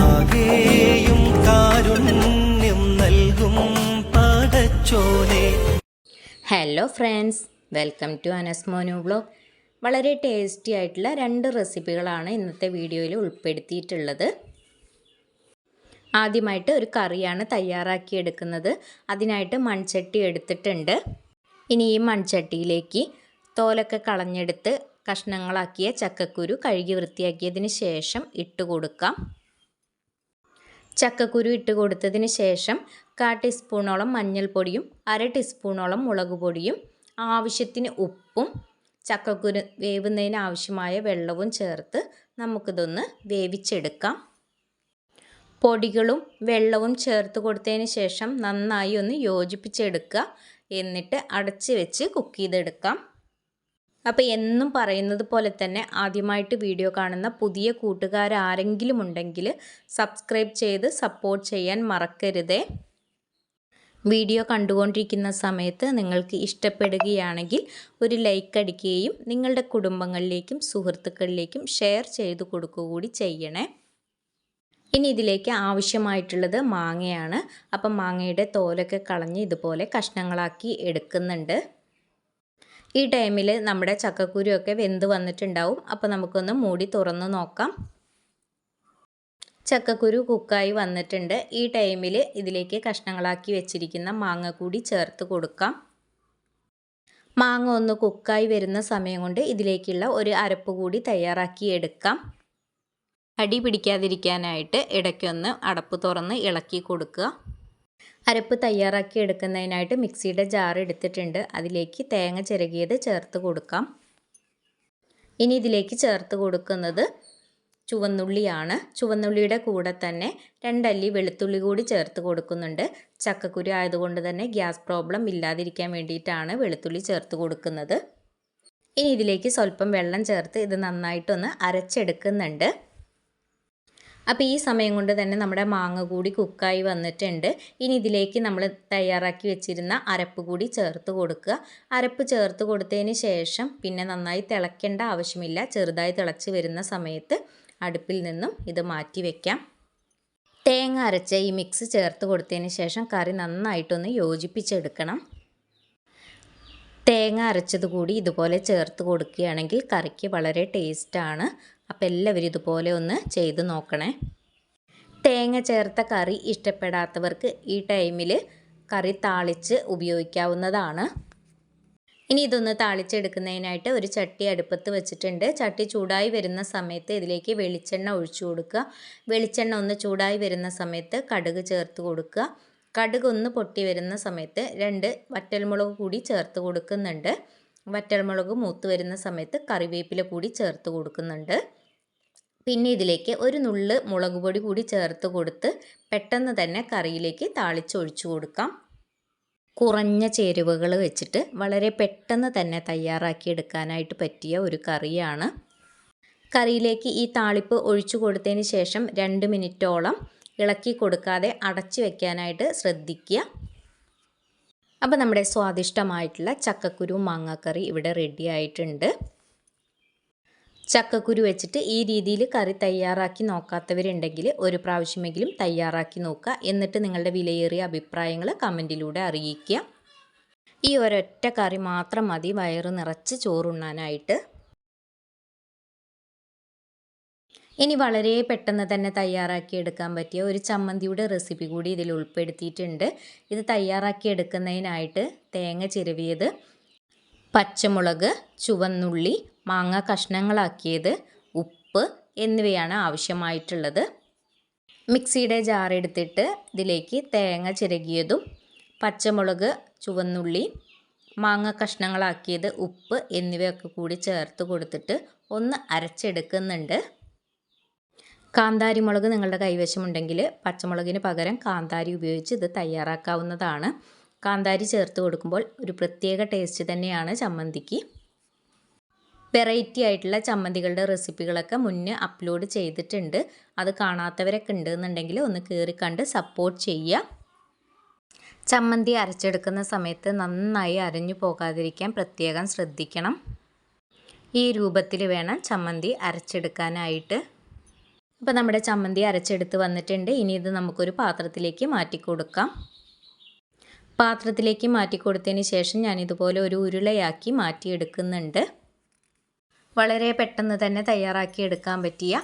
ആകെയും കാരുണ്യം നൽകും hello friends welcome to അനസ്മോനു ബ്ലോഗ് വളരെ ടേസ്റ്റി ആയിട്ടുള്ള രണ്ട് റെസിപ്പികളാണ് ഇന്നത്തെ വീഡിയോയിൽ ഉൾപ്പെടുത്തിയിട്ടുള്ളത്. ആദ്യമായിട്ട് ഒരു കറിയാണ് തയ്യാറാക്കിയെടുക്കുന്നത്. അതിനായിട്ട് മൺചട്ടി എടുത്തിട്ടുണ്ട്. ഇനി ഈ മൺചട്ടിയിലേക്ക് തോലൊക്കെ കളഞ്ഞെടുത്ത് കഷ്ണങ്ങളാക്കിയ ചക്കക്കുരു കഴുകി വൃത്തിയാക്കിയതിന് ശേഷം ഇട്ട് കൊടുക്കാം. ചക്കക്കുരു ഇട്ട് കൊടുത്തതിന് ശേഷം കാ ടീസ്പൂണോളം മഞ്ഞൾപ്പൊടിയും അര ടീസ്പൂണോളം മുളക് പൊടിയും ആവശ്യത്തിന് ഉപ്പും ചക്കക്കുരു വേവുന്നതിന് ആവശ്യമായ വെള്ളവും ചേർത്ത് നമുക്കിതൊന്ന് വേവിച്ചെടുക്കാം. പൊടികളും വെള്ളവും ചേർത്ത് കൊടുത്തതിന് ശേഷം നന്നായി ഒന്ന് യോജിപ്പിച്ചെടുക്കുക. എന്നിട്ട് അടച്ച് വെച്ച് കുക്ക് ചെയ്തെടുക്കാം. അപ്പോൾ എന്നും പറയുന്നത് പോലെ തന്നെ ആദ്യമായിട്ട് വീഡിയോ കാണുന്ന പുതിയ കൂട്ടുകാർ ആരെങ്കിലും ഉണ്ടെങ്കിൽ സബ്സ്ക്രൈബ് ചെയ്ത് സപ്പോർട്ട് ചെയ്യാൻ മറക്കരുതേ. വീഡിയോ കണ്ടുകൊണ്ടിരിക്കുന്ന സമയത്ത് നിങ്ങൾക്ക് ഇഷ്ടപ്പെടുകയാണെങ്കിൽ ഒരു ലൈക്ക് അടിക്കുകയും നിങ്ങളുടെ കുടുംബങ്ങളിലേക്കും സുഹൃത്തുക്കളിലേക്കും ഷെയർ ചെയ്ത് കൊടുക്കുക കൂടി ചെയ്യണേ. ഇനി ഇതിലേക്ക് ആവശ്യമായിട്ടുള്ളത് മാങ്ങയാണ്. അപ്പം മാങ്ങയുടെ തോലൊക്കെ കളഞ്ഞ് ഇതുപോലെ കഷ്ണങ്ങളാക്കി എടുക്കുന്നുണ്ട്. ഈ ടൈമിൽ നമ്മുടെ ചക്കക്കുരുവൊക്കെ വെന്ത് വന്നിട്ടുണ്ടാവും. അപ്പോൾ നമുക്കൊന്ന് മൂടി തുറന്ന് നോക്കാം. ചക്കക്കുരു കുക്കായി വന്നിട്ടുണ്ട്. ഈ ടൈമിൽ ഇതിലേക്ക് കഷ്ണങ്ങളാക്കി വെച്ചിരിക്കുന്ന മാങ്ങ കൂടി ചേർത്ത് കൊടുക്കാം. മാങ്ങ ഒന്ന് കുക്കായി വരുന്ന സമയം കൊണ്ട് ഇതിലേക്കുള്ള ഒരു അരപ്പ് കൂടി തയ്യാറാക്കി എടുക്കാം. അടി പിടിക്കാതിരിക്കാനായിട്ട് ഇടയ്ക്കൊന്ന് അടപ്പ് തുറന്ന് ഇളക്കി കൊടുക്കുക. അരപ്പ് തയ്യാറാക്കി എടുക്കുന്നതിനായിട്ട് മിക്സിയുടെ ജാർ എടുത്തിട്ടുണ്ട്. അതിലേക്ക് തേങ്ങ ചിരകിയത് ചേർത്ത് കൊടുക്കാം. ഇനി ഇതിലേക്ക് ചേർത്ത് കൊടുക്കുന്നത് ചുവന്നുള്ളിയാണ്. ചുവന്നുള്ളിയുടെ കൂടെ തന്നെ രണ്ടല്ലി വെളുത്തുള്ളി കൂടി ചേർത്ത് കൊടുക്കുന്നുണ്ട്. ചക്കക്കുരു ആയതുകൊണ്ട് തന്നെ ഗ്യാസ് പ്രോബ്ലം ഇല്ലാതിരിക്കാൻ വേണ്ടിയിട്ടാണ് വെളുത്തുള്ളി ചേർത്ത് കൊടുക്കുന്നത്. ഇനി ഇതിലേക്ക് സ്വല്പം വെള്ളം ചേർത്ത് ഇത് നന്നായിട്ടൊന്ന് അരച്ചെടുക്കുന്നുണ്ട്. അപ്പോൾ ഈ സമയം കൊണ്ട് തന്നെ നമ്മുടെ മാങ്ങ കൂടി കുക്കായി വന്നിട്ടുണ്ട്. ഇനി ഇതിലേക്ക് നമ്മൾ തയ്യാറാക്കി വെച്ചിരുന്ന അരപ്പ് കൂടി ചേർത്ത് കൊടുക്കുക. അരപ്പ് ചേർത്ത് കൊടുത്തതിന് ശേഷം പിന്നെ നന്നായി തിളയ്ക്കേണ്ട ആവശ്യമില്ല. ചെറുതായി തിളച്ച് വരുന്ന സമയത്ത് അടുപ്പിൽ നിന്നും ഇത് മാറ്റി വയ്ക്കാം തേങ്ങ അരച്ച ഈ മിക്സ് ചേർത്ത് കൊടുത്തതിന് ശേഷം കറി നന്നായിട്ടൊന്ന് യോജിപ്പിച്ചെടുക്കണം. തേങ്ങ അരച്ചത് കൂടി ഇതുപോലെ ചേർത്ത് കൊടുക്കുകയാണെങ്കിൽ കറിക്ക് വളരെ ടേസ്റ്റാണ്. അപ്പോൾ എല്ലാവരും ഇതുപോലെ ഒന്ന് ചെയ്ത് നോക്കണേ. തേങ്ങ ചേർത്ത കറി ഇഷ്ടപ്പെടാത്തവർക്ക് ഈ ടൈമിൽ കറി താളിച്ച് ഉപയോഗിക്കാവുന്നതാണ്. ഇനി ഇതൊന്ന് താളിച്ചെടുക്കുന്നതിനായിട്ട് ഒരു ചട്ടി അടുപ്പത്ത് വെച്ചിട്ടുണ്ട്. ചട്ടി ചൂടായി വരുന്ന സമയത്ത് ഇതിലേക്ക് വെളിച്ചെണ്ണ ഒഴിച്ചു കൊടുക്കുക. വെളിച്ചെണ്ണ ഒന്ന് ചൂടായി വരുന്ന സമയത്ത് കടുക് ചേർത്ത് കൊടുക്കുക. കടുക് ഒന്ന് പൊട്ടി വരുന്ന സമയത്ത് രണ്ട് വറ്റൽമുളക് കൂടി ചേർത്ത് കൊടുക്കുന്നുണ്ട്. വറ്റൽമുളക് മൂത്ത് വരുന്ന സമയത്ത് കറിവേപ്പില കൂടി ചേർത്ത് കൊടുക്കുന്നുണ്ട്. പിന്നെ ഇതിലേക്ക് ഒരു നുള്ള് മുളക് പൊടി കൂടി ചേർത്ത് കൊടുത്ത് പെട്ടെന്ന് തന്നെ കറിയിലേക്ക് താളിച്ചൊഴിച്ചു കൊടുക്കാം. കുറഞ്ഞ ചേരുവകൾ വെച്ചിട്ട് വളരെ പെട്ടെന്ന് തന്നെ തയ്യാറാക്കി എടുക്കാനായിട്ട് പറ്റിയ ഒരു കറിയാണ്. കറിയിലേക്ക് ഈ താളിപ്പ് ഒഴിച്ചു കൊടുത്തതിന് ശേഷം രണ്ട് മിനിറ്റോളം ഇളക്കി കൊടുക്കാതെ അടച്ചു വെക്കാനായിട്ട് ശ്രദ്ധിക്കുക. അപ്പോൾ നമ്മുടെ സ്വാദിഷ്ടമായിട്ടുള്ള ചക്കക്കുരു മാങ്ങാക്കറി ഇവിടെ റെഡി ആയിട്ടുണ്ട്. ചക്കക്കുരു വെച്ചിട്ട് ഈ രീതിയിൽ കറി തയ്യാറാക്കി നോക്കാത്തവരുണ്ടെങ്കിൽ ഒരു പ്രാവശ്യമെങ്കിലും തയ്യാറാക്കി നോക്കുക. എന്നിട്ട് നിങ്ങളുടെ വിലയേറിയ അഭിപ്രായങ്ങൾ കമന്റിലൂടെ അറിയിക്കുക. ഈ ഒരൊറ്റ കറി മാത്രം മതി. വയറ് നിറച്ച് ചോറുണ്ണാനായിട്ട്. ഇനി വളരെ പെട്ടെന്ന് തന്നെ തയ്യാറാക്കി എടുക്കാൻ പറ്റിയ ഒരു ചമ്മന്തിയുടെ റെസിപ്പി കൂടി ഇതിൽ ഉൾപ്പെടുത്തിയിട്ടുണ്ട്. ഇത് തയ്യാറാക്കി എടുക്കുന്നതിനായിട്ട് തേങ്ങ ചിരവിയത് പച്ചമുളക് ചുവന്നുള്ളി മാങ്ങ കഷ്ണങ്ങളാക്കിയത് ഉപ്പ് എന്നിവയാണ് ആവശ്യമായിട്ടുള്ളത്. മിക്സിയുടെ ജാർ എടുത്തിട്ട് ഇതിലേക്ക് തേങ്ങ ചിരകിയതും പച്ചമുളക് ചുവന്നുള്ളി മാങ്ങ കഷ്ണങ്ങളാക്കിയത് ഉപ്പ് എന്നിവയൊക്കെ കൂടി ചേർത്ത് കൊടുത്തിട്ട് ഒന്ന് അരച്ചെടുക്കുന്നുണ്ട്. കാന്താരി മുളക് നിങ്ങളുടെ കൈവശമുണ്ടെങ്കിൽ പച്ചമുളകിന് പകരം കാന്താരി ഉപയോഗിച്ച് ഇത് തയ്യാറാക്കാവുന്നതാണ്. കാന്താരി ചേർത്ത് കൊടുക്കുമ്പോൾ ഒരു പ്രത്യേക ടേസ്റ്റ് തന്നെയാണ് ചമ്മന്തിക്ക്. വെറൈറ്റി ആയിട്ടുള്ള ചമ്മന്തികളുടെ റെസിപ്പികളൊക്കെ മുന്നേ അപ്ലോഡ് ചെയ്തിട്ടുണ്ട്. അത് കാണാത്തവരൊക്കെ ഉണ്ടെന്നുണ്ടെങ്കിൽ ഒന്ന് കയറി കണ്ട് സപ്പോർട്ട് ചെയ്യുക. ചമ്മന്തി അരച്ചെടുക്കുന്ന സമയത്ത് നന്നായി അരഞ്ഞു പോകാതിരിക്കാൻ പ്രത്യേകം ശ്രദ്ധിക്കണം. ഈ രൂപത്തിൽ വേണം ചമ്മന്തി അരച്ചെടുക്കാനായിട്ട്. അപ്പോൾ നമ്മുടെ ചമ്മന്തി അരച്ചെടുത്ത് വന്നിട്ടുണ്ട്. ഇനി ഇത് നമുക്കൊരു പാത്രത്തിലേക്ക് മാറ്റി കൊടുക്കാം. പാത്രത്തിലേക്ക് മാറ്റി കൊടുത്തതിന് ശേഷം ഞാനിതുപോലെ ഒരു ഉരുളയാക്കി മാറ്റിയെടുക്കുന്നുണ്ട്. വളരെ പെട്ടെന്ന് തന്നെ തയ്യാറാക്കി എടുക്കാൻ പറ്റിയ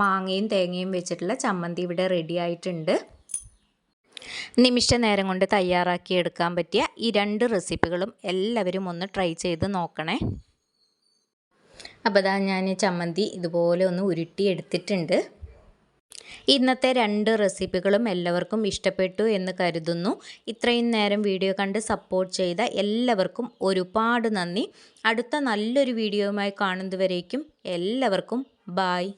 മാങ്ങയും തേങ്ങയും വെച്ചിട്ടുള്ള ചമ്മന്തി ഇവിടെ റെഡി ആയിട്ടുണ്ട്. നിമിഷ നേരം കൊണ്ട് തയ്യാറാക്കി എടുക്കാൻ പറ്റിയ ഈ രണ്ട് റെസിപ്പികളും എല്ലാവരും ഒന്ന് ട്രൈ ചെയ്ത് നോക്കണേ. അപ്പോൾ അതാ ഞാൻ ചമ്മന്തി ഇതുപോലെ ഒന്ന് ഉരുട്ടി എടുത്തിട്ടുണ്ട്. ഇന്നത്തെ രണ്ട് റെസിപ്പികളും എല്ലാവർക്കും ഇഷ്ടപ്പെട്ടു എന്ന് കരുതുന്നു. ഇത്രയും നേരം വീഡിയോ കണ്ട് സപ്പോർട്ട് ചെയ്ത എല്ലാവർക്കും ഒരുപാട് നന്ദി. അടുത്ത നല്ലൊരു വീഡിയോയുമായി കാണുന്നതുവരേക്കും എല്ലാവർക്കും ബായ്